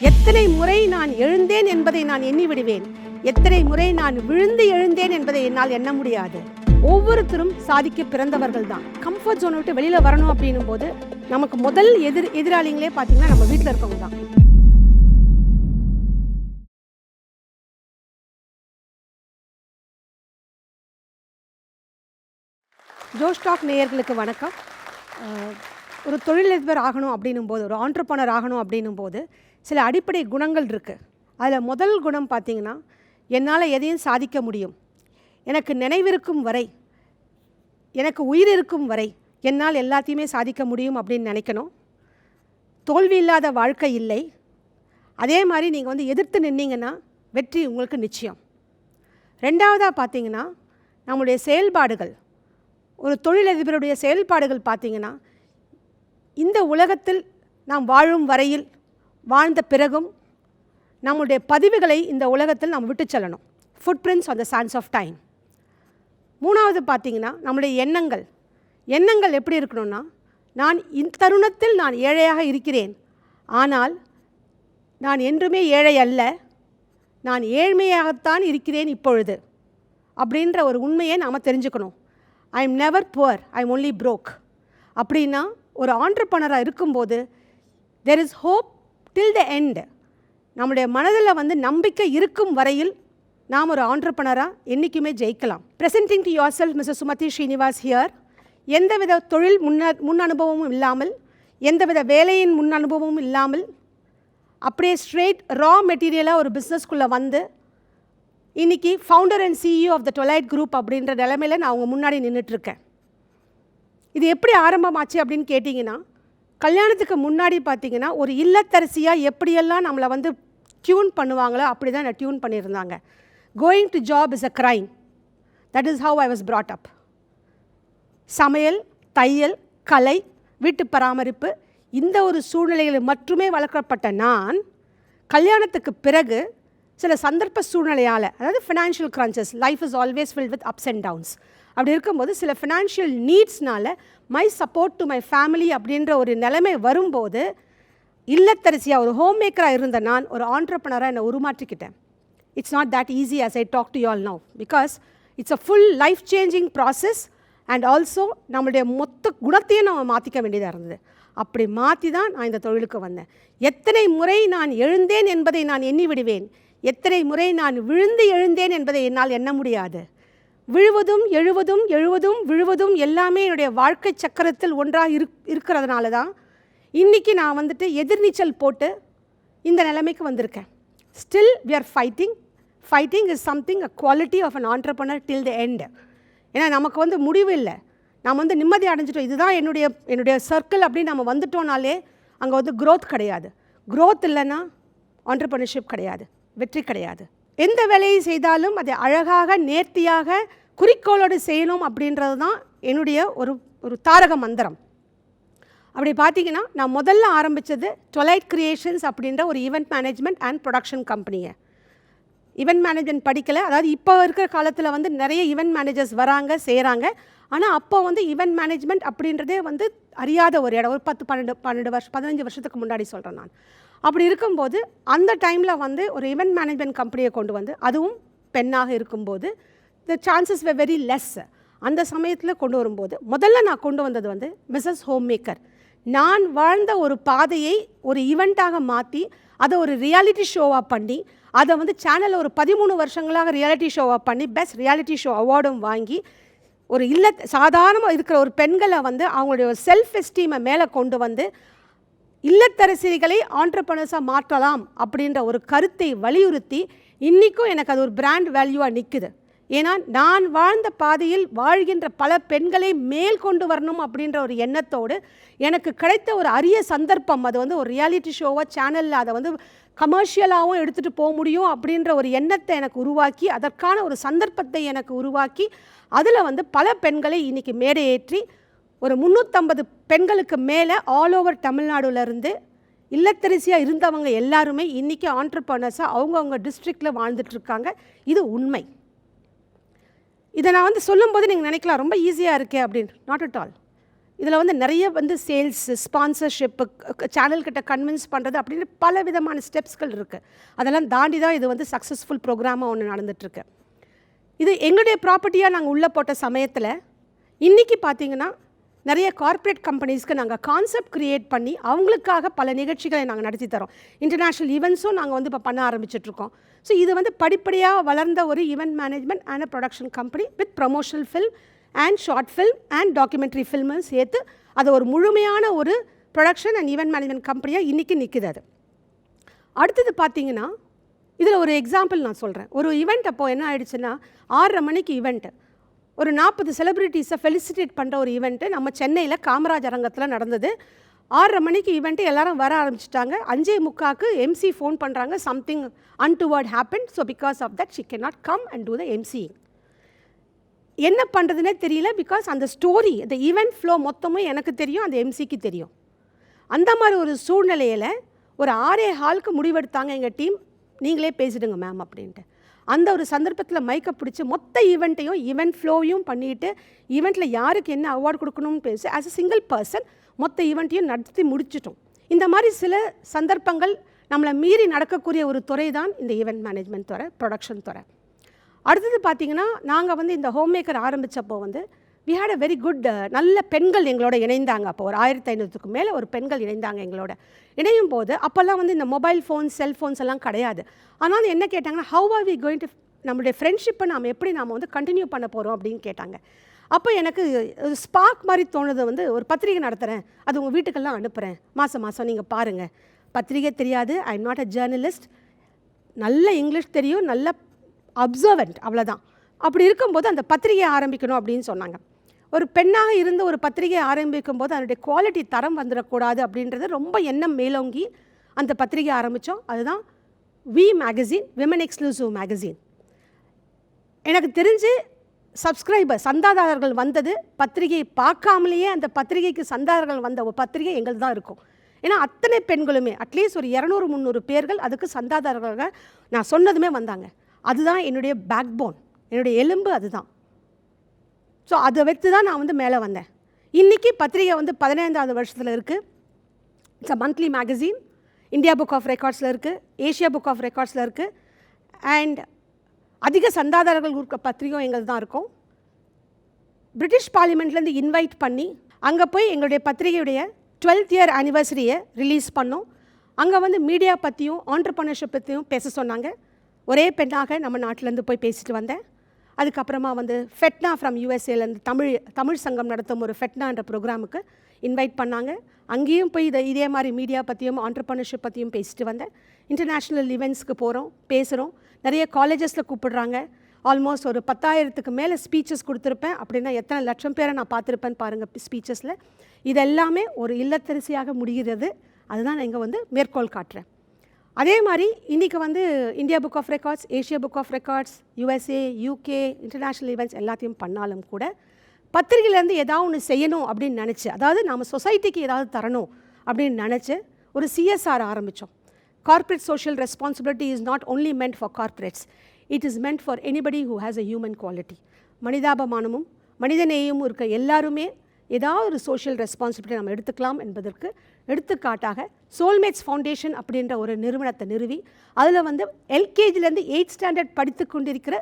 எத்தனை முறை நான் எழுந்தேன் என்பதை நான் எண்ணி விடுவேன் எத்தனை முறை நான் விழுந்து எழுந்தேன் என்பதை என்னால் எண்ண முடியாது. ஒவ்வொருத்தரும் சாதிக்க பிறந்தவர்கள் தான். கம்ஃபர்ட் ஜோனை விட்டு வெளியில வரணும் அப்படின்னும் போது நமக்கு முதல் எதிர் எதிராளிங்களே பார்த்தீங்கன்னா நம்ம வீட்டில் இருக்கவங்க தான். ஜோஷ் நேயர்களுக்கு வணக்கம். ஒரு தொழிலதிபர் ஆகணும் அப்படின்னும் போது ஒரு ஆண்டர்பனர் ஆகணும் அப்படின்னும் போது சில அடிப்படை குணங்கள் இருக்குது அதில் முதல் குணம் பார்த்தீங்கன்னா என்னால் எதையும் சாதிக்க முடியும். எனக்கு நினைவிருக்கும் வரை எனக்கு உயிர் இருக்கும் வரை என்னால் எல்லாத்தையுமே சாதிக்க முடியும் அப்படின்னு நினைக்கணும். தோல்வி இல்லாத வாழ்க்கை இல்லை. அதே மாதிரி நீங்கள் வந்து எதிர்த்து நின்னீங்கன்னா வெற்றி உங்களுக்கு நிச்சயம். ரெண்டாவதாக பார்த்தீங்கன்னா நம்முடைய செயல்பாடுகள். ஒரு தொழிலதிபருடைய செயல்பாடுகள் பார்த்திங்கன்னா இந்த உலகத்தில் நாம் வாழும் வரையில் வாழ்ந்த பிறகும் நம்முடைய பதிவுகளை இந்த உலகத்தில் நாம் விட்டு செல்லணும். Footprints on the sands of time மூணாவது பார்த்தீங்கன்னா நம்முடைய எண்ணங்கள். எண்ணங்கள் எப்படி இருக்கணும்னா நான் இத்தருணத்தில் நான் ஏழையாக இருக்கிறேன். ஆனால் நான் என்றுமே ஏழை அல்ல. நான் ஏழ்மையாகத்தான் இருக்கிறேன் இப்பொழுது. அப்படின்ற ஒரு உண்மையை நாம் தெரிஞ்சுக்கணும். I am never poor I am only broke அப்படின்னா ஒரு ஆண்டர்பனராக இருக்கும்போது there is hope till the end நம்முடைய மனதில் வந்து நம்பிக்கை இருக்கும் வரையில் நாம் ஒரு ஆண்டர்பனராக என்றைக்குமே ஜெயிக்கலாம். Presenting to yourself Mrs Sumathi Srinivas here எந்தவித தொழில் முன்ன முன் அனுபவமும் இல்லாமல் எந்தவித வேலையின் முன் அனுபவமும் இல்லாமல் அப்படியே ஸ்ட்ரெயிட் ரா மெட்டீரியலாக ஒரு பிஸ்னஸ்க்குள்ளே வந்து இன்னைக்கு founder and CEO of the Twilight group அப்படின்ற நிலமையில் நான் அவங்க முன்னாடி நின்றுட்டுருக்கேன் இது எப்படி ஆரம்பமாச்சு அப்படின்னு கேட்டிங்கன்னா கல்யாணத்துக்கு முன்னாடி பார்த்தீங்கன்னா ஒரு இல்லத்தரசியாக எப்படியெல்லாம் நம்மளை வந்து டியூன் பண்ணுவாங்களோ அப்படி தான் நான் டியூன் பண்ணியிருந்தாங்க. Going to job is a crime that is how I was brought up சமையல் தையல் கலை வீட்டு பராமரிப்பு இந்த ஒரு சூழ்நிலைகளில் மட்டுமே வளர்க்கப்பட்ட நான் கல்யாணத்துக்கு பிறகு சில சந்தர்ப்ப சூழ்நிலையால் அதாவது financial crunches life is always filled with ups and downs அப்படி இருக்கும்போது சில financial நீட்ஸ்னால my support to my family அப்படின்ற ஒரு நிலைமை வரும்போது இல்லத்தரசியாக ஒரு ஹோம் மேக்கராக இருந்த நான் ஒரு ஆண்டர்பனராக என்னை உருமாற்றிக்கிட்டேன். It's not that easy as I talk to you all because it's a full life changing process and also நம்மளுடைய மொத்த குணத்தையும் நம்ம மாற்றிக்க வேண்டியதாக இருந்தது. அப்படி மாற்றி தான் நான் இந்த தொழிலுக்கு வந்தேன். எத்தனை முறை நான் எழுந்தேன் என்பதை நான் எண்ணி விடுவேன். எத்தனை முறை நான் விழுந்து எழுந்தேன் என்பதை என்னால் எண்ண முடியாது. விழுவதும் எழுவதும் எழுவதும் விழுவதும் எல்லாமே என்னுடைய வாழ்க்கை சக்கரத்தில் ஒன்றாக இருக் இருக்கிறதுனால தான் இன்றைக்கி நான் வந்துட்டு எதிர்நீச்சல் போட்டு இந்த நிலைமைக்கு வந்திருக்கேன். Still we are fighting fighting is something a quality of an entrepreneur till the end ஏன்னா நமக்கு வந்து முடிவு இல்லை. நாம் வந்து நிம்மதி அடைஞ்சிட்டோம். இதுதான் என்னுடைய என்னுடைய சர்க்கிள் அப்படின்னு நம்ம வந்துட்டோம்னாலே அங்கே வந்து க்ரோத் கிடையாது. க்ரோத் இல்லைன்னா ஆண்டர்பனர்ஷிப் கிடையாது. வெற்றி கிடையாது. எந்த வேலையை செய்தாலும் அதை அழகாக நேர்த்தியாக குறிக்கோளோடு செய்யணும் அப்படின்றது தான் என்னுடைய ஒரு ஒரு தாரக மந்திரம். அப்படி பார்த்தீங்கன்னா நான் முதல்ல ஆரம்பித்தது டொலைட் கிரியேஷன்ஸ் அப்படின்ற ஒரு ஈவெண்ட் மேனேஜ்மெண்ட் அண்ட் ப்ரொடக்ஷன் கம்பெனியை ஈவெண்ட் மேனேஜ்மெண்ட் படிக்கலை. அதாவது இப்போ இருக்கிற காலத்தில் வந்து நிறைய ஈவெண்ட் மேனேஜர்ஸ் வராங்க செய்கிறாங்க ஆனால் அப்போ வந்து ஈவெண்ட் மேனேஜ்மெண்ட் அப்படின்றதே வந்து அறியாத ஒரு இடம். ஒரு பத்து பன்னெண்டு பன்னெண்டு வருஷம் பதினஞ்சு வருஷத்துக்கு முன்னாடி சொல்கிறேன் நான். அப்படி இருக்கும்போது அந்த டைமில் வந்து ஒரு ஈவெண்ட் மேனேஜ்மெண்ட் கம்பெனியை கொண்டு வந்து அதுவும் பெண்ணாக இருக்கும்போது the chances were very less அந்த சமயத்தில் கொண்டு வரும்போது முதல்ல நான் கொண்டு வந்தது வந்து மிஸ்ஸஸ் ஹோம் மேக்கர் நான் வாழ்ந்த ஒரு பாதையை ஒரு ஈவெண்ட்டாக மாற்றி அதை ஒரு ரியாலிட்டி ஷோவாக பண்ணி அதை வந்து சேனலில் ஒரு பதிமூணு வருஷங்களாக ரியாலிட்டி ஷோவாக பண்ணி பெஸ்ட் ரியாலிட்டி ஷோ அவார்டும் வாங்கி ஒரு இல்ல சாதாரணமாக இருக்கிற ஒரு பெண்களை வந்து அவங்களுடைய செல்ஃப் எஸ்டீமை மேலே கொண்டு வந்து இல்லத்தரசிகளை ஆண்டர்பனர்ஸாக மாற்றலாம் அப்படின்ற ஒரு கருத்தை வலியுறுத்தி இன்றைக்கும் எனக்கு அது ஒரு பிராண்ட் வேல்யூவாக நிற்குது ஏன்னா நான் வாழ்ந்த பாதையில் வாழ்கின்ற பல பெண்களை மேல் கொண்டு வரணும் அப்படின்ற ஒரு எண்ணத்தோடு எனக்கு கிடைத்த ஒரு அரிய சந்தர்ப்பம். அது வந்து ஒரு ரியாலிட்டி ஷோவாக சேனலில் அதை வந்து கமர்ஷியலாகவும் எடுத்துகிட்டு போக முடியும் அப்படின்ற ஒரு எண்ணத்தை எனக்கு உருவாக்கி அதற்கான ஒரு சந்தர்ப்பத்தை எனக்கு உருவாக்கி அதில் வந்து பல பெண்களை இன்றைக்கி மேடையேற்றி ஒரு முந்நூற்றம்பது பெண்களுக்கு மேலே ஆல் ஓவர் தமிழ்நாடுலேருந்து இல்லத்தரசியாக இருந்தவங்க எல்லாருமே இன்றைக்கி ஆண்டர்பனர்ஸாக அவங்கவுங்க டிஸ்ட்ரிக்டில் வாழ்ந்துட்டுருக்காங்க இது உண்மை. இதை நான் வந்து சொல்லும்போது நீங்கள் நினைக்கலாம் ரொம்ப ஈஸியாக இருக்கே அப்படின்னு. நாட் அட் ஆல் இதில் வந்து நிறைய வந்து சேல்ஸ் ஸ்பான்சர்ஷிப்பு சேனல்கிட்ட கன்வின்ஸ் பண்ணுறது அப்படின்னு பல விதமான ஸ்டெப்ஸ்கள் இருக்குது அதெல்லாம் தாண்டி தான் இது வந்து சக்ஸஸ்ஃபுல் ப்ரோக்ராமாக ஒன்று நடந்துகிட்ருக்கு இது எங்களுடைய ப்ராப்பர்ட்டியாக நாங்கள் உள்ளே போட்ட சமயத்தில் இன்றைக்கி பார்த்தீங்கன்னா நிறைய கார்ப்பரேட் கம்பெனிஸ்க்கு நாங்கள் கான்செப்ட் க்ரியேட் பண்ணி அவங்களுக்காக பல நிகழ்ச்சிகளை நாங்கள் நடத்தி தரோம். இன்டர்நேஷ்னல் ஈவெண்ட்ஸும் நாங்கள் வந்து இப்போ பண்ண ஆரம்பிச்சிட்ருக்கோம் ஸோ இது வந்து படிப்படியாக வளர்ந்த ஒரு event management and production company with promotional film and short film and documentary ஃபில்மும் சேர்த்து அது ஒரு முழுமையான ஒரு ப்ரொடக்ஷன் அண்ட் ஈவெண்ட் மேனேஜ்மெண்ட் கம்பெனியாக இன்றைக்கி நிற்குது அது. அடுத்தது பார்த்தீங்கன்னா இதில் ஒரு எக்ஸாம்பிள் நான் சொல்கிறேன் ஒரு ஈவெண்ட் அப்போது என்ன ஆயிடுச்சுன்னா ஆறரை மணிக்கு ஈவெண்ட்டு ஒரு நாற்பது செலிப்ரிட்டிஸை ஃபெலிசிட்டேட் பண்ணுற ஒரு ஈவெண்ட்டு நம்ம சென்னையில் காமராஜ் அரங்கத்தில் நடந்தது. ஆறரை மணிக்கு ஈவெண்ட்டு எல்லாரும் வர ஆரம்பிச்சிட்டாங்க. அஞ்சே முக்காக்கு எம்சி ஃபோன் பண்ணுறாங்க something untoward happen so because of that she can not come and do the MCing என்ன பண்ணுறதுனே தெரியல. பிகாஸ் அந்த ஸ்டோரி அந்த ஈவெண்ட் ஃப்ளோ மொத்தமும் எனக்கு தெரியும். அந்த எம்சிக்கு தெரியும். அந்த மாதிரி ஒரு சூழ்நிலையில் ஒரு ஆறே ஹாலுக்கு முடிவெடுத்தாங்க எங்கள் டீம் நீங்களே பேசிடுங்க மேம் அப்படின்ட்டு. அந்த ஒரு சந்தர்ப்பத்தில் மைக்கை பிடிச்சி மொத்த ஈவெண்ட்டையும் ஈவெண்ட் ஃப்ளோவையும் பண்ணிவிட்டு ஈவெண்ட்டில் யாருக்கு என்ன அவார்டு கொடுக்கணும்னு பேசி ஆஸ் அ சிங்கிள் பர்சன் மொத்த ஈவெண்ட்டையும் நடத்தி முடிச்சிட்டோம். இந்த மாதிரி சில சந்தர்ப்பங்கள் நம்மளை மீறி நடக்கக்கூடிய ஒரு துறை தான் இந்த ஈவெண்ட் மேனேஜ்மெண்ட் துறை ப்ரொடக்ஷன் துறை. அடுத்தது பார்த்தீங்கன்னா நாங்கள் வந்து இந்த ஹோம் மேக்கர் ஆரம்பித்தப்போ வந்து we had a very good நல்ல பெண்கள் எங்களோட இணைந்தாங்க அப்போ. ஒரு ஆயிரத்தி ஐநூற்றுக்கு மேலே ஒரு பெண்கள் இணைந்தாங்க எங்களோட. இணையும் போது அப்போல்லாம் வந்து இந்த மொபைல் ஃபோன்ஸ் செல்ஃபோன்ஸ் எல்லாம் கிடையாது. ஆனால் என்ன கேட்டாங்கன்னா how are we going to நம்மளுடைய ஃப்ரெண்ட்ஷிப்பை நாம் எப்படி நாம் வந்து கண்டினியூ பண்ண போகிறோம் அப்படின்னு கேட்டாங்க. அப்போ எனக்கு ஸ்பார்க் மாதிரி தோணுது வந்து ஒரு பத்திரிகை நடத்துகிறேன் அது உங்கள் வீட்டுக்கெல்லாம் அனுப்புகிறேன் மாதம் மாதம் நீங்கள் பாருங்கள் பத்திரிகை தெரியாது. I am not a journalist நல்ல இங்கிலீஷ் தெரியும். நல்ல அப்சர்வன்ட் அவ்வளோதான் அப்படி இருக்கும்போது அந்த பத்திரிகையை ஆரம்பிக்கணும் அப்படின்னு சொன்னாங்க. ஒரு பெண்ணாக இருந்து ஒரு பத்திரிகையை ஆரம்பிக்கும் போது அதனுடைய குவாலிட்டி தரம் வந்துடக்கூடாது அப்படின்றது ரொம்ப எண்ணம் மேலோங்கி அந்த பத்திரிகை ஆரம்பித்தோம். அதுதான் we magazine women exclusive magazine எனக்கு தெரிஞ்சு சப்ஸ்கிரைபர் சந்தாதாரர்கள் வந்தது பத்திரிகையை பார்க்காமலேயே அந்த பத்திரிகைக்கு சந்தாதாரர்கள் வந்த பத்திரிகை எங்கள் தான் இருக்கும். ஏன்னா அத்தனை பெண்களுமே அட்லீஸ்ட் ஒரு இரநூறு முந்நூறு பேர்கள் அதுக்கு சந்தாதாரர்களாக நான் சொன்னதுமே வந்தாங்க. அதுதான் என்னுடைய பேக் போன் என்னுடைய எலும்பு அதுதான். ஸோ அதை வைத்து தான் நான் வந்து மேலே வந்தேன். இன்றைக்கி பத்திரிகை வந்து பதினைந்தாவது வருஷத்தில் இருக்குது it's a monthly magazine India book of ரெக்கார்ட்ஸில் இருக்குது ஏஷியா புக் ஆஃப் ரெக்கார்ட்ஸில் இருக்குது அண்ட் அதிக சந்தாதாரர்கள் இருக்க பத்திரிகையும் எங்கள் தான் இருக்கும். பிரிட்டிஷ் பார்லிமெண்ட்லேருந்து இன்வைட் பண்ணி அங்கே போய் எங்களுடைய பத்திரிகையுடைய டுவெல்த் இயர் ஆனிவர்சரியை ரிலீஸ் பண்ணோம். அங்கே வந்து மீடியா பற்றியும் ஆண்டர்பனர்ஷிப் பற்றியும் பேச சொன்னாங்க. ஒரே பெண்ணாக நம்ம நாட்டிலேருந்து போய் பேசிட்டு வந்தேன். அதுக்கப்புறமா வந்து ஃபெட்னா ஃப்ரம் யூஎஸ்ஏலேருந்து தமிழ் தமிழ் சங்கம் நடத்தும் ஒரு ஃபெட்னான்ற ப்ரோக்ராமுக்கு இன்வைட் பண்ணாங்க. அங்கேயும் போய் இதை இதே மாதிரி மீடியா பற்றியும் ஆண்டர்பனர்ஷிப் பற்றியும் பேசிட்டு வந்தேன். இன்டர்நேஷ்னல் ஈவெண்ட்ஸ்க்கு போகிறோம் பேசுகிறோம் நிறைய காலேஜஸில் கூப்பிடுறாங்க. ஆல்மோஸ்ட் ஒரு பத்தாயிரத்துக்கு மேலே ஸ்பீச்சஸ் கொடுத்துருப்பேன். அப்படின்னா எத்தனை லட்சம் பேரை நான் பார்த்துருப்பேன் பாருங்கள் ஸ்பீச்சஸில் இதெல்லாமே ஒரு இல்லத்தரசியாக முடிகிறது. அதுதான் நான் இங்கே வந்து மேற்கோள் காட்டுறேன். அதே மாதிரி இன்றைக்கி வந்து India book of records Asia book of records USA UK international events எல்லாத்தையும் பண்ணாலும் கூட பத்திரிகையிலேருந்து ஏதாவது ஒன்று செய்யணும் அப்படின்னு நினச்சி அதாவது நம்ம சொசைட்டிக்கு ஏதாவது தரணும் அப்படின்னு நினச்சி ஒரு சிஎஸ்ஆர் ஆரம்பித்தோம் corporate social responsibility is not only meant for corporates it is meant for anybody who has a human quality மனிதாபமானமும் மனிதநேயமும் இருக்க எல்லாருமே ஏதாவது ஒரு சோஷியல் ரெஸ்பான்சிபிலிட்டி நம்ம எடுத்துக்கலாம் என்பதற்கு எடுத்துக்காட்டாக சோல்மேட்ஸ் ஃபவுண்டேஷன் அப்படின்ற ஒரு நிறுவனத்தை நிறுவி அதில் வந்து எல்கேஜிலேருந்து எயிட் ஸ்டாண்டர்ட் படித்து கொண்டிருக்கிற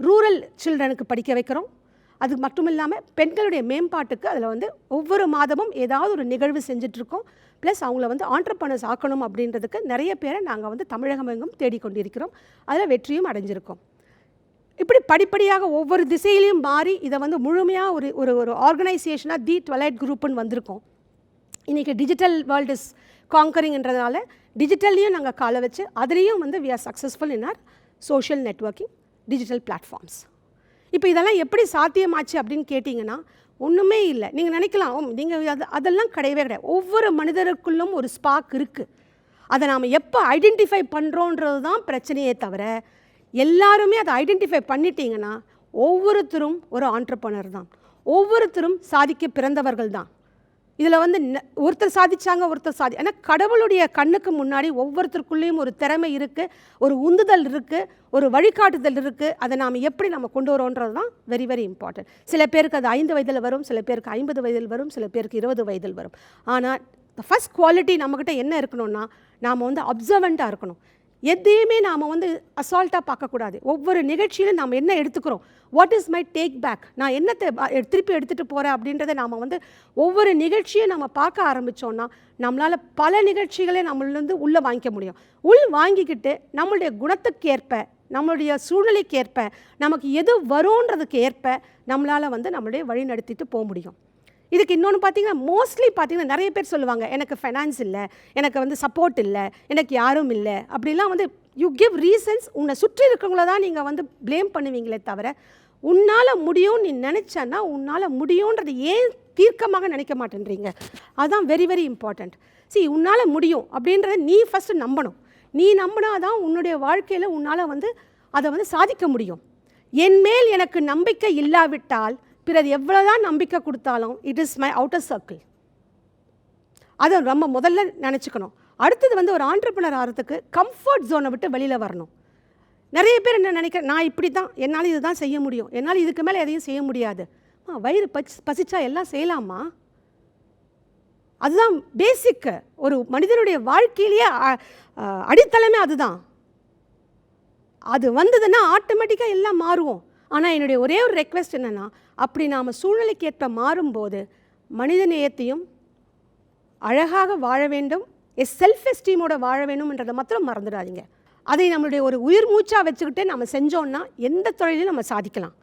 ரூரல் சில்ட்ரனுக்கு படிக்க வைக்கிறோம். அது மட்டும் இல்லாமல் பெண்களுடைய மேம்பாட்டுக்கு அதில் வந்து ஒவ்வொரு மாதமும் ஏதாவது ஒரு நிகழ்வு செஞ்சிட்ருக்கோம். ப்ளஸ் அவங்கள வந்து ஆண்டர்பனர்ஸ் ஆக்கணும் அப்படின்றதுக்கு நிறைய பேரை நாங்கள் வந்து தமிழகம் எங்கும் தேடிக்கொண்டிருக்கிறோம் அதில் வெற்றியும் அடைஞ்சிருக்கோம். இப்படி படிப்படியாக ஒவ்வொரு திசையிலையும் மாறி இதை வந்து முழுமையாக ஒரு ஒரு ஒரு ஆர்கனைசேஷனாக தி டுவெலைட் குரூப்புன்னு வந்திருக்கோம். இன்றைக்கி டிஜிட்டல் வேர்ல்டு இஸ் காங்கரிங்ன்றதுனால டிஜிட்டல்லையும் நாங்கள் காலை வச்சு அதுலேயும் வந்து we are successful in our social networking digital platforms இப்போ இதெல்லாம் எப்படி சாத்தியமாச்சு அப்படின்னு கேட்டிங்கன்னா ஒன்றுமே இல்லை. நீங்கள் நினைக்கலாம் நீங்கள் அது அதெல்லாம் கிடையவே கிடையாது. ஒவ்வொரு மனிதருக்குள்ளும் ஒரு ஸ்பார்க் இருக்குது அதை நாம் எப்போ ஐடென்டிஃபை பண்ணுறோன்றது தான் பிரச்சனையே தவிர எல்லாருமே அதை ஐடென்டிஃபை பண்ணிட்டீங்கன்னா ஒவ்வொருத்தரும் ஒரு ஆண்டர்பனர் தான். ஒவ்வொருத்தரும் சாதிக்க பிறந்தவர்கள் தான். இதில் வந்து ஒருத்தர் சாதிச்சாங்க ஒருத்தர் சாதி. ஆனால் கடவுளுடைய கண்ணுக்கு முன்னாடி ஒவ்வொருத்தருக்குள்ளேயும் ஒரு திறமை இருக்குது ஒரு உந்துதல் இருக்குது ஒரு வழிகாட்டுதல் இருக்குது அதை நாம் எப்படி நம்ம கொண்டு வரோன்றது தான் வெரி வெரி இம்பார்ட்டன்ட் சில பேருக்கு அது ஐந்து வயதில் வரும் சில பேருக்கு ஐம்பது வயதில் வரும் சில பேருக்கு இருபது வயதில் வரும். ஆனால் ஃபஸ்ட் குவாலிட்டி நம்மக்கிட்ட என்ன இருக்கணும்னா நாம் வந்து அப்சர்வண்ட்டாக இருக்கணும். எதையுமே நாம் வந்து அசால்ட்டாக பார்க்கக்கூடாது. ஒவ்வொரு நிகழ்ச்சியிலும் நாம் என்ன எடுத்துக்கிறோம்? What is my take back நான் என்னத்தை திருப்பி எடுத்துகிட்டு போகிறேன் அப்படின்றத நாம் வந்து ஒவ்வொரு நிகழ்ச்சியும் நம்ம பார்க்க ஆரம்பித்தோன்னா நம்மளால் பல நிகழ்ச்சிகளை நம்மளிருந்து உள்ளே வாங்கிக்க முடியும். உள் வாங்கிக்கிட்டு நம்மளுடைய குணத்துக்கேற்ப நம்மளுடைய சூழ்நிலைக்கேற்ப நமக்கு எது வரும்ன்றதுக்கு ஏற்ப நம்மளால் வந்து நம்மளுடைய வழி நடத்திட்டு போக முடியும். இதுக்கு இன்னொன்று பார்த்தீங்கன்னா மோஸ்ட்லி பார்த்தீங்கன்னா நிறைய பேர் சொல்லுவாங்க எனக்கு ஃபைனான்ஸ் இல்லை எனக்கு வந்து சப்போர்ட் இல்லை எனக்கு யாரும் இல்லை. அப்படிலாம் வந்து யூ கிவ் ரீசன்ஸ் உன்னை சுற்றி இருக்கிறவங்கள தான் நீங்கள் வந்து ப்ளேம் பண்ணுவீங்களே தவிர உன்னால் முடியும்னு நீ நினச்சன்னா உன்னால் முடியுன்றது ஏன் தீர்க்கமாக நினைக்க மாட்டேன்றீங்க? அதுதான் வெரி வெரி இம்பார்ட்டண்ட் see உன்னால் முடியும் அப்படின்றத நீ ஃபஸ்ட்டு நம்பணும். நீ நம்பினா தான் உன்னுடைய வாழ்க்கையில் உன்னால் வந்து அதை வந்து சாதிக்க முடியும். என் மேல் எனக்கு நம்பிக்கை இல்லாவிட்டால் பிறர் எவ்வளோதான் நம்பிக்கை கொடுத்தாலும் it is my outer circle அதை ரொம்ப முதல்ல நினச்சிக்கணும். அடுத்தது வந்து ஒரு ஆண்டர்பனர் ஆகிறதுக்கு கம்ஃபர்ட் ஜோனை விட்டு வெளியில் வரணும். நிறைய பேர் என்ன நினைக்கிற நான் இப்படி தான் என்னால் இதுதான் செய்ய முடியும். என்னால் இதுக்கு மேலே எதையும் செய்ய முடியாது. வயிறு பசி பசிச்சா எல்லாம் செய்யலாமா? அதுதான் பேசிக்கு ஒரு மனிதனுடைய வாழ்க்கையிலேயே அடித்தளமே அதுதான். அது வந்ததுன்னா ஆட்டோமேட்டிக்காக எல்லாம் மாறுவோம். ஆனால் என்னுடைய ஒரே ஒரு ரெக்வெஸ்ட் என்னென்னா அப்படி நாம் சூழ்நிலைக்கு ஏற்ப மாறும்போது மனித நேயத்தையும் அழகாக வாழ வேண்டும் எஸ் செல்ஃப் எஸ்டீமோட வாழ வேண்டும்ன்றதை மாத்திரம் மறந்துடாதீங்க. அதை நம்மளுடைய ஒரு உயிர் மூச்சாக வச்சுக்கிட்டே நம்ம செஞ்சோம்னா எந்த தொழிலையும் நம்ம சாதிக்கலாம்.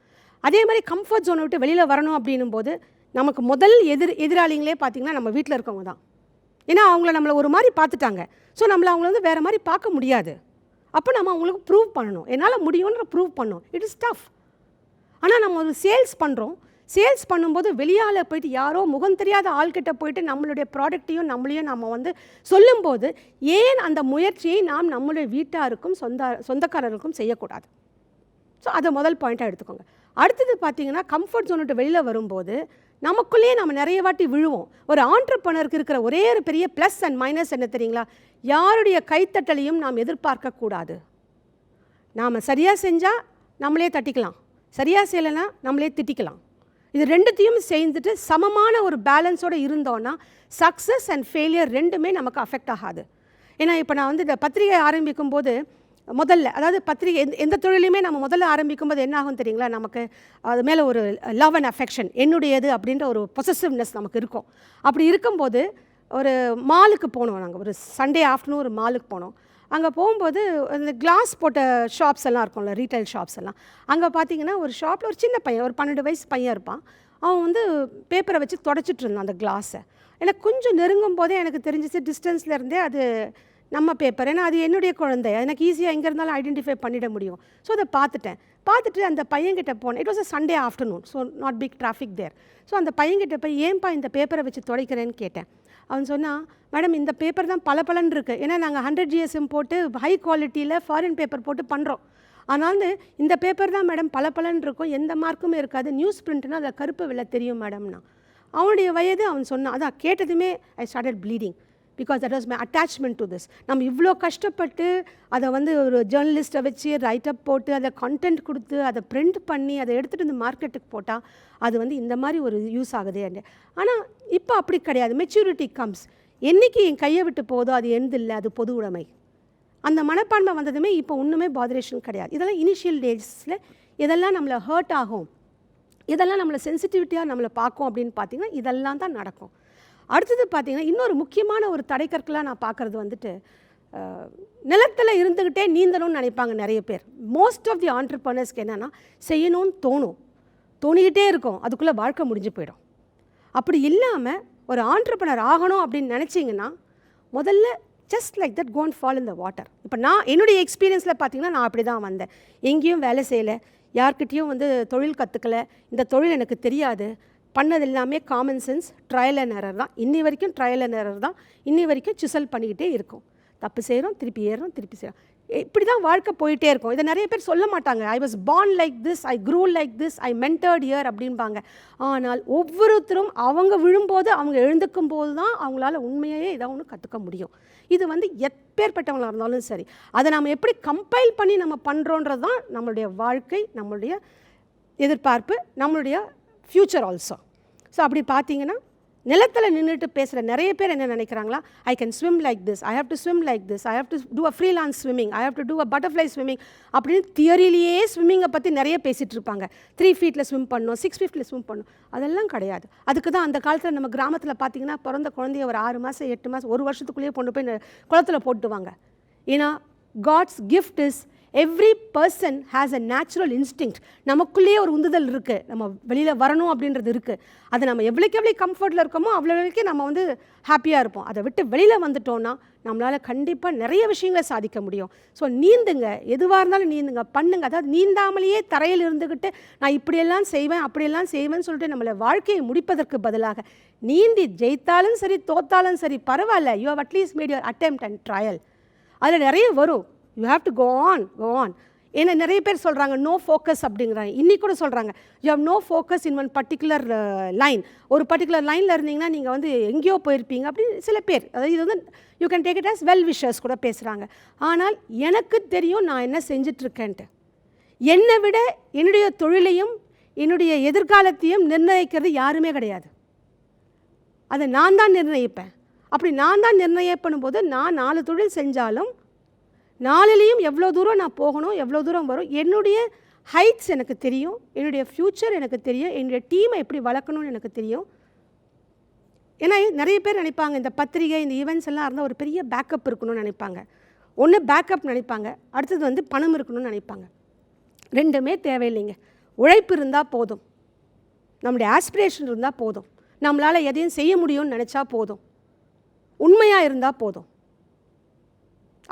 அதே மாதிரி கம்ஃபர்ட் ஜோனை விட்டு வெளியில் வரணும் அப்படின்னும் போது நமக்கு முதல் எதிர் எதிராளிங்களே பார்த்திங்கன்னா நம்ம வீட்டில் இருக்கவங்க தான். ஏன்னா அவங்கள நம்மளை ஒரு மாதிரி பார்த்துட்டாங்க ஸோ நம்மளை அவங்கள வந்து வேறு மாதிரி பார்க்க முடியாது. அப்போ நம்ம அவங்களுக்கு ப்ரூவ் பண்ணணும். என்னால் முடியும்ன்ற ப்ரூவ் பண்ணணும். இட் இஸ் டஃப் ஆனால் நம்ம ஒரு சேல்ஸ் பண்ணுறோம் சேல்ஸ் பண்ணும்போது வெளியால் போயிட்டு யாரோ முகம் தெரியாத ஆள்கிட்ட போயிட்டு நம்மளுடைய ப்ராடக்ட்டையும் நம்மளையும் நம்ம வந்து சொல்லும்போது ஏன் அந்த முயற்சியை நாம் நம்மளுடைய வீட்டாருக்கும் சொந்த சொந்தக்காரருக்கும் செய்யக்கூடாது? ஸோ அதை முதல் பாயிண்ட்டாக எடுத்துக்கோங்க. அடுத்தது பார்த்தீங்கன்னா கம்ஃபர்ட் ஜோன் விட்டு வெளியில் வரும்போது நமக்குள்ளேயே நம்ம நிறைய வாட்டி விழுவோம். ஒரு ஆண்டர்பனருக்கு இருக்கிற ஒரே ஒரு பெரிய ப்ளஸ் அண்ட் மைனஸ் என்ன தெரியுங்களா? யாருடைய கைத்தட்டலையும் நாம் எதிர்பார்க்கக்கூடாது. நாம் சரியாக செஞ்சால் நம்மளே தட்டிக்கலாம். சரியாக செய்யலைன்னா நம்மளே திட்டிக்கலாம். இது ரெண்டுத்தையும் சேர்ந்துட்டு சமமான ஒரு பேலன்ஸோடு இருந்தோன்னா சக்ஸஸ் அண்ட் ஃபெயிலியர் ரெண்டுமே நமக்கு அஃபெக்ட் ஆகாது. ஏன்னா இப்போ நான் வந்து இந்த பத்திரிகை ஆரம்பிக்கும் போது முதல்ல அதாவது பத்திரிகை எந்த எந்த தொழிலையுமே நம்ம முதல்ல ஆரம்பிக்கும் போது என்ன ஆகும் தெரியுங்களா? நமக்கு அது மேலே ஒரு லவ் அண்ட் அஃபெக்ஷன் என்னுடையது அப்படின்ற ஒரு பொசசிவ்னஸ் நமக்கு இருக்கும். அப்படி இருக்கும்போது ஒரு மாலுக்கு போனோம் நாங்கள் ஒரு சண்டே ஆஃப்டர்நூன் ஒரு மாலுக்கு போனோம். அங்கே போகும்போது இந்த கிளாஸ் போட்ட ஷாப்ஸ் எல்லாம் இருக்கும்ல ரீட்டைல் ஷாப்ஸ் எல்லாம். அங்கே பார்த்தீங்கன்னா ஒரு ஷாப்பில் ஒரு சின்ன பையன் ஒரு பன்னெண்டு வயசு பையன் இருப்பான். அவன் வந்து பேப்பரை வச்சு தொடச்சிட்டு இருந்தான் அந்த கிளாஸை எனக்கு கொஞ்சம் நெருங்கும் போதே எனக்கு தெரிஞ்சிச்சு டிஸ்டன்ஸில் இருந்தே அது நம்ம பேப்பர் ஏன்னா அது என்னுடைய குழந்தை. எனக்கு ஈஸியாக எங்கே இருந்தாலும் ஐடென்டிஃபை பண்ணிட முடியும். ஸோ அதை பார்த்துட்டேன் பார்த்துட்டு அந்த பையன்கிட்ட போனேன். It was a Sunday afternoon so not big traffic there so அந்த பையன்கிட்ட போய் ஏன்பா இந்த பேப்பரை வச்சு துடைக்கிறேன்னு கேட்டேன். அவன் சொன்னான் மேடம் இந்த பேப்பர் தான் பல பலன் இருக்குது ஏன்னா நாங்கள் ஹண்ட்ரட் ஜிஎஸ்எம் போட்டு ஹை குவாலிட்டியில் ஃபாரின் பேப்பர் போட்டு பண்ணுறோம் ஆனால் இந்த பேப்பர் தான் மேடம் பல பலன் இருக்கும். எந்த மார்க்குமே இருக்காது. நியூஸ் பிரிண்ட்னா அதில் கருப்பு வெள்ளை தெரியும் மேடம்னா. அவனுடைய வயது அவன் சொன்னான். அதான் கேட்டதுமே I started bleeding because that was my attachment to this நம்ம இவ்வளோ கஷ்டப்பட்டு அதை வந்து ஒரு ஜேர்னலிஸ்ட்டை வச்சு ரைட்டப் போட்டு அதை கண்டென்ட் கொடுத்து அதை பிரிண்ட் பண்ணி அதை எடுத்துகிட்டு வந்து மார்க்கெட்டுக்கு போட்டால் அது வந்து இந்த மாதிரி ஒரு யூஸ் ஆகுது ஆனால் இப்போ அப்படி கிடையாது. மெச்சூரிட்டி கம்ஸ் என்றைக்கு என் கையை விட்டு போதோ அது எந்தில்லை அது பொது உடைமை. அந்த மனப்பான்மை வந்ததுமே இப்போ ஒன்றுமே பாதரேஷன் கிடையாது. இதெல்லாம் இனிஷியல் டேஸில் இதெல்லாம் நம்மளை ஹர்ட் ஆகும். இதெல்லாம் நம்மளை சென்சிட்டிவிட்டியாக நம்மளை பார்க்கும் அப்படின்னு பார்த்தீங்கன்னா இதெல்லாம் தான் நடக்கும். அடுத்தது பார்த்தீங்கன்னா இன்னொரு முக்கியமான ஒரு தடைக்கற்களாக நான் பார்க்குறது வந்துட்டு நிலத்தில் இருந்துக்கிட்டே நீந்தணும்னு நினைப்பாங்க நிறைய பேர். மோஸ்ட் ஆஃப் தி ஆண்டர்பனர்ஸ்க்கு என்னென்னா செய்யணும்னு தோணும். தோணிக்கிட்டே இருக்கும். அதுக்குள்ளே வாழ்க்கை முடிஞ்சு போயிடும். அப்படி இல்லாமல் ஒரு ஆண்டர்பனர் ஆகணும் அப்படின்னு நினச்சிங்கன்னா முதல்ல just like that cone fall in the water இப்போ நான் என்னுடைய எக்ஸ்பீரியன்ஸில் பார்த்தீங்கன்னா நான் அப்படி தான் வந்தேன். எங்கேயும் வேலை செய்யலை. யார்கிட்டேயும் வந்து தொழில் கற்றுக்கல இந்த தொழில் எனக்கு தெரியாது. பண்ணது எல்லாமே common sense trial and error தான். இன்னி வரைக்கும் ட்ரையல் அண்ட் எரர் தான். இன்னி வரைக்கும் சிசல் பண்ணிக்கிட்டே இருக்கும். தப்பு செய்கிறோம் திருப்பி ஏறுறோம் திருப்பி செய்கிறோம் இப்படி தான் வாழ்க்கை போயிட்டே இருக்கும். இதை நிறைய பேர் சொல்ல மாட்டாங்க. I was born like this I grew like this I mentored year அப்படின்பாங்க ஆனால் ஒவ்வொருத்தரும் அவங்க விழும்போது அவங்க எழுந்துக்கும் போது தான் அவங்களால உண்மையே ஏதாவது ஒன்று கற்றுக்க முடியும். இது வந்து எப்பேற்பட்டவங்களாக இருந்தாலும் சரி. அதை நம்ம எப்படி கம்பைல் பண்ணி நம்ம பண்ணுறோன்றது தான் நம்மளுடைய வாழ்க்கை நம்மளுடைய எதிர்பார்ப்பு நம்மளுடைய ஃப்யூச்சர் ஆல்சோ ஸோ அப்படி பார்த்தீங்கன்னா நிலத்தில் நின்றுட்டு பேசுகிற நிறைய பேர் என்ன நினைக்கிறாங்களா? I can swim like this I have to swim like this I have to do a freelance swimming I have to do a butterfly swimming அப்படின்னு தியரிலேயே ஸ்விம்மிங்கை பற்றி நிறைய பேசிகிட்டு இருப்பாங்க. த்ரீ ஃபீட்டில் ஸ்விம் பண்ணணும் சிக்ஸ் ஃபீட்டில் ஸ்விம் பண்ணணும் அதெல்லாம் கிடையாது. அதுக்கு தான் அந்த காலத்தில் நம்ம கிராமத்தில் பார்த்தீங்கன்னா பிறந்த குழந்தைய ஒரு ஆறு மாதம் எட்டு மாதம் ஒரு வருஷத்துக்குள்ளேயே கொண்டு போய் குளத்தில் குளத்துல போட்டுவாங்க ஏன்னா God's gift is every person has a natural instinct நமக்குள்ளேயே ஒரு உந்துதல் இருக்குது நம்ம வெளியில் வரணும் அப்படின்றது இருக்குது அது நம்ம எவ்வளோக்கு எவ்வளோ கம்ஃபர்ட்டில் இருக்கோமோ அவ்வளோ வரைக்கும் நம்ம வந்து ஹாப்பியாக இருப்போம். அதை விட்டு வெளியில் வந்துட்டோம்னா நம்மளால் கண்டிப்பாக நிறைய விஷயங்களை சாதிக்க முடியும். ஸோ நீந்துங்க. எதுவாக இருந்தாலும் நீந்துங்க. பண்ணுங்க. அதாவது நீந்தாமலேயே தரையில் இருந்துக்கிட்டு நான் இப்படியெல்லாம் செய்வேன் அப்படியெல்லாம் செய்வேன்னு சொல்லிட்டு நம்மளை வாழ்க்கையை முடிப்பதற்கு பதிலாக நீந்தி ஜெயித்தாலும் சரி தோத்தாலும் சரி பரவாயில்ல. You have at least made your attempt and trial அதில் நிறைய வரும். You have to go on go on ஏன்னா நிறைய பேர் சொல்கிறாங்க நோ ஃபோக்கஸ் அப்படிங்கிறாங்க. இன்றைக்கி கூட சொல்கிறாங்க you have no focus in one particular line ஒரு பர்டிகுலர் லைனில் இருந்தீங்கன்னா நீங்கள் வந்து எங்கேயோ போயிருப்பீங்க அப்படின்னு சில பேர் அதாவது இது வந்து you can take it as well wishers கூட பேசுகிறாங்க ஆனால் எனக்கு தெரியும் நான் என்ன செஞ்சிட்ருக்கேன்ட்டு. என்னை விட என்னுடைய தொழிலையும் என்னுடைய எதிர்காலத்தையும் நிர்ணயிக்கிறது யாருமே கிடையாது. அதை நான் தான் நிர்ணயிப்பேன். அப்படி நான் தான் நிர்ணயம் பண்ணும்போது நான் நாலு தொழில் செஞ்சாலும் நாளிலையும் எவ்வளோ தூரம் நான் போகணும் எவ்வளோ தூரம் வரும் என்னுடைய ஹைட்ஸ் எனக்கு தெரியும் என்னுடைய ஃப்யூச்சர் எனக்கு தெரியும் என்னுடைய டீமை எப்படி வளர்க்கணும்னு எனக்கு தெரியும். ஏன்னா நிறைய பேர் நினைப்பாங்க இந்த பத்திரிகை இந்த ஈவெண்ட்ஸ் எல்லாம் இருந்தால் ஒரு பெரிய பேக்கப் இருக்கணும்னு நினைப்பாங்க. ஒன்று பேக்கப் நினைப்பாங்க அடுத்தது வந்து பணம் இருக்கணும்னு நினைப்பாங்க. ரெண்டுமே தேவையில்லைங்க. உழைப்பு இருந்தால் போதும். நம்முடைய ஆஸ்பிரேஷன் இருந்தால் போதும். நம்மளால் எதையும் செய்ய முடியும்னு நினச்சா போதும். உண்மையாக இருந்தால் போதும்.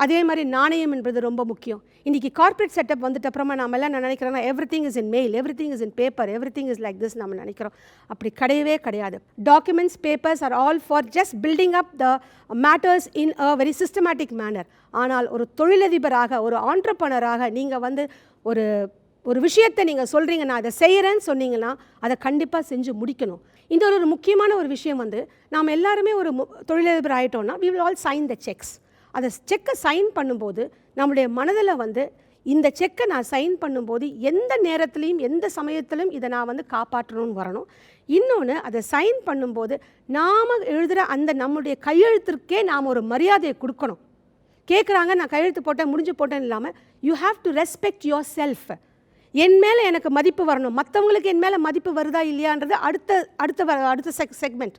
அதே மாதிரி நாணயம் என்பது ரொம்ப முக்கியம். இன்றைக்கி கார்ப்பரேட் செட்டப் வந்துட்டு அப்புறமா நாம எல்லாம் நான் நினைக்கிறேன்னா everything is in mail everything is in paper everything is like this நம்ம நினைக்கிறோம். அப்படி கிடையவே கிடையாது. Documents papers are all for just building up the matters in a very systematic manner ஆனால் ஒரு தொழிலதிபராக ஒரு ஆண்டர்பனராக நீங்கள் வந்து ஒரு ஒரு விஷயத்தை நீங்கள் சொல்கிறீங்க நான் அதை செய்கிறேன்னு சொன்னீங்கன்னா அதை கண்டிப்பாக செஞ்சு முடிக்கணும். இந்த ஒரு முக்கியமான ஒரு விஷயம் வந்து நாம் எல்லாருமே ஒரு தொழிலதிபர் ஆகிட்டோம்னா we will all sign the cheques அதை செக்கை சைன் பண்ணும்போது நம்முடைய மனதில் வந்து இந்த செக்கை நான் சைன் பண்ணும்போது எந்த நேரத்துலையும் எந்த சமயத்திலும் இதை நான் வந்து காப்பாற்றணும்னு வரணும். இன்னொன்று அதை சைன் பண்ணும்போது நாம் எழுதுகிற அந்த நம்முடைய கையெழுத்திற்கே நாம் ஒரு மரியாதையை கொடுக்கணும். கேட்குறாங்க நான் கையெழுத்து போட்டேன் முடிஞ்சு போட்டேன்னு இல்லாமல் you have to respect yourself என் மேலே எனக்கு மதிப்பு வரணும். மற்றவங்களுக்கு என் மேலே மதிப்பு வருதா இல்லையான்றது அடுத்த அடுத்த வ- அடுத்த செக் செக்மெண்ட்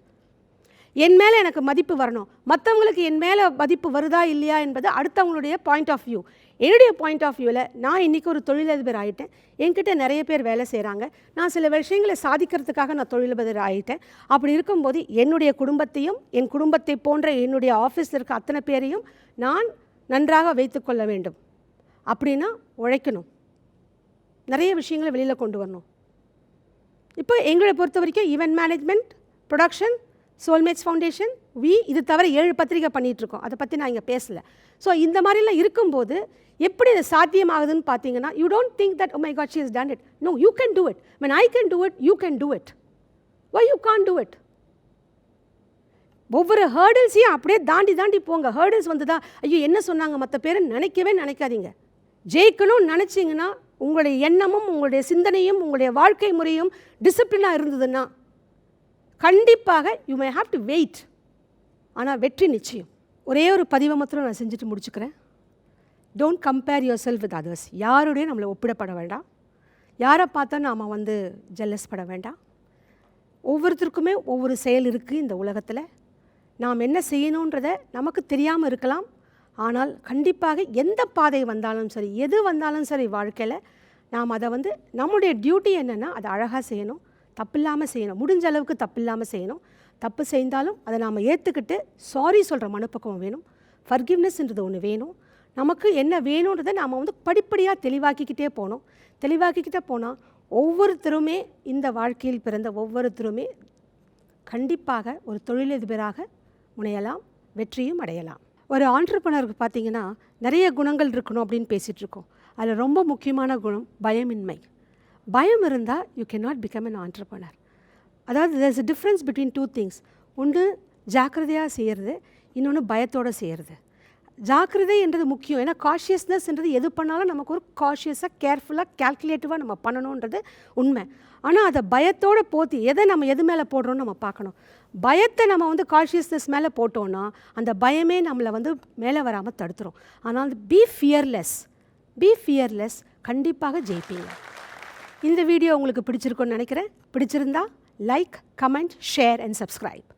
என் மேலே எனக்கு மதிப்பு வரணும். மற்றவங்களுக்கு என் மேலே மதிப்பு வருதா இல்லையா என்பது அடுத்தவங்களுடைய பாயிண்ட் ஆஃப் வியூ என்னுடைய பாயிண்ட் ஆஃப் வியூவில் நான் இன்றைக்கி ஒரு தொழிலதிபர் ஆகிட்டேன் என்கிட்ட நிறைய பேர் வேலை செய்கிறாங்க நான் சில விஷயங்களை சாதிக்கிறதுக்காக நான் தொழிலதிபர் ஆகிட்டேன் அப்படி இருக்கும்போது என்னுடைய குடும்பத்தையும் என் குடும்பத்தை போன்ற என்னுடைய ஆஃபீஸில் இருக்க அத்தனை பேரையும் நான் நன்றாக வைத்துக்கொள்ள வேண்டும். அப்படின்னா உழைக்கணும். நிறைய விஷயங்களை வெளியில் கொண்டு வரணும். இப்போ எங்களை பொறுத்த வரைக்கும் event management production soulmates foundation we இது தவிர ஏழு பத்திரிகை பண்ணிகிட்ருக்கோம் அதை பற்றி நான் இங்கே பேசல. ஸோ இந்த மாதிரிலாம் இருக்கும்போது எப்படி இது சாத்தியமாகுதுன்னு பார்த்தீங்கன்னா you don't think that my God she is done it no you can do it men I can do it you can do it why you can't do it ஒவ்வொரு ஹேர்டில்ஸையும் அப்படியே தாண்டி தாண்டி போங்க. ஹேர்டில்ஸ் வந்து தான் ஐயோ என்ன சொன்னாங்க? மற்ற பேரை நினைக்கவே நினைக்காதீங்க. ஜெயிக்கணும்னு நினச்சிங்கன்னா உங்களுடைய எண்ணமும் உங்களுடைய சிந்தனையும் உங்களுடைய வாழ்க்கை முறையும் டிசிப்ளினாக இருந்ததுன்னா கண்டிப்பாக you may have to wait ஆனால் வெற்றி நிச்சயம். ஒரே ஒரு பதிவை மாத்திரம் நான் செஞ்சுட்டு முடிச்சுக்கிறேன். Don't compare yourself with others யாரோடையும் நம்மளை ஒப்பிடப்பட வேண்டாம். யாரை பார்த்தா நாம் வந்து ஜெல்லஸ் பட வேண்டாம். ஒவ்வொருத்தருக்குமே ஒவ்வொரு செயல் இருக்குது இந்த உலகத்தில். நாம் என்ன செய்யணுன்றதை நமக்கு தெரியாமல் இருக்கலாம். ஆனால் கண்டிப்பாக எந்த பாதை வந்தாலும் சரி எது வந்தாலும் சரி வாழ்க்கையில் நாம் அதை வந்து நம்முடைய டியூட்டி என்னென்னா அதை அழகாக செய்யணும். தப்பில்லாமல் செய்யணும். முடிஞ்ச அளவுக்கு தப்பில்லாமல் செய்யணும். தப்பு செய்தாலும் அதை நாம் ஏற்றுக்கிட்டு சாரி சொல்கிற மனப்பக்குவம் வேணும். ஃபர்கிவ்னஸ்ன்றது ஒன்று வேணும். நமக்கு என்ன வேணுன்றதை நாம் வந்து படிப்படியாக தெளிவாக்கிக்கிட்டே போகணும். தெளிவாக்கிக்கிட்டே போனால் ஒவ்வொருத்தருமே இந்த வாழ்க்கையில் பிறந்த ஒவ்வொருத்தருமே கண்டிப்பாக ஒரு தொழிலதிபராக முனையலாம் வெற்றியும் அடையலாம். ஒரு ஆண்டர்பனருக்கு பார்த்தீங்கன்னா நிறைய குணங்கள் இருக்கணும் அப்படின்னு பேசிகிட்ருக்கோம் அதில் ரொம்ப முக்கியமான குணம் பயமின்மை. பயம் இருந்தால் you can not become an entrepreneur அதாவது there's a difference between two things ஒன்று ஜாக்கிரதையாக செய்கிறது இன்னொன்று பயத்தோடு செய்கிறது ஜாக்கிரதை என்றது முக்கியம். ஏன்னா காஷியஸ்னஸ்ன்றது எது பண்ணாலும் நமக்கு ஒரு காஷியஸாக கேர்ஃபுல்லாக கேல்குலேட்டிவாக நம்ம பண்ணணுன்றது உண்மை. ஆனால் அதை பயத்தோடு போற்றி எதை நம்ம எது மேலே போடுறோம்னு நம்ம பார்க்கணும். பயத்தை நம்ம வந்து காஷியஸ்னஸ் மேலே போட்டோன்னா அந்த பயமே நம்மளை வந்து மேலே வராமல் தடுத்துரும். ஆனால் பி ஃபியர்லெஸ் பி ஃபியர்லெஸ் கண்டிப்பாக ஜெயிப்பீங்க. இந்த வீடியோ உங்களுக்கு பிடிச்சிருக்குன்னு நினைக்கிறேன். பிடிச்சிருந்தா like comment share and subscribe